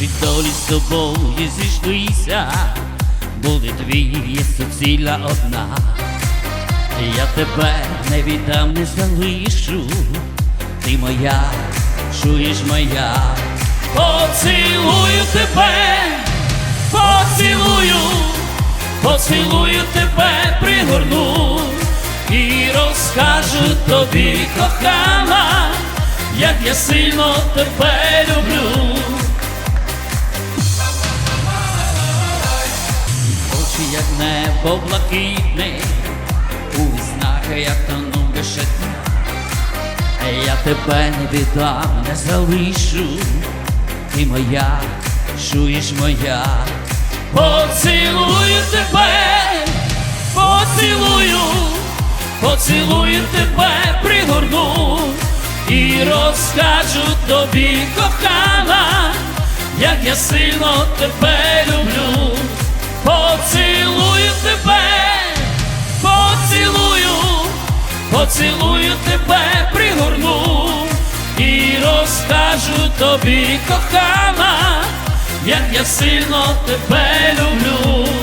чи долі з тобою зійшлися, буде твій суцілля одна. Я тебе не віддам, не залишу, ти моя, чуєш моя, поцілую тебе, поцілую, поцілую тебе, пригорну і розкажу тобі, кохана, як я сильно тебе люблю. Як небо блакитне, у віснах, як тону вишетна. Я тебе не віддам, не залишу, ти моя, чуєш моя, поцілую тебе, поцілую, поцілую тебе, пригорну і розкажу тобі, кохана, як я сильно тебе люблю, поцілую тебе, пригорну і розкажу тобі, кохана, як я сильно тебе люблю.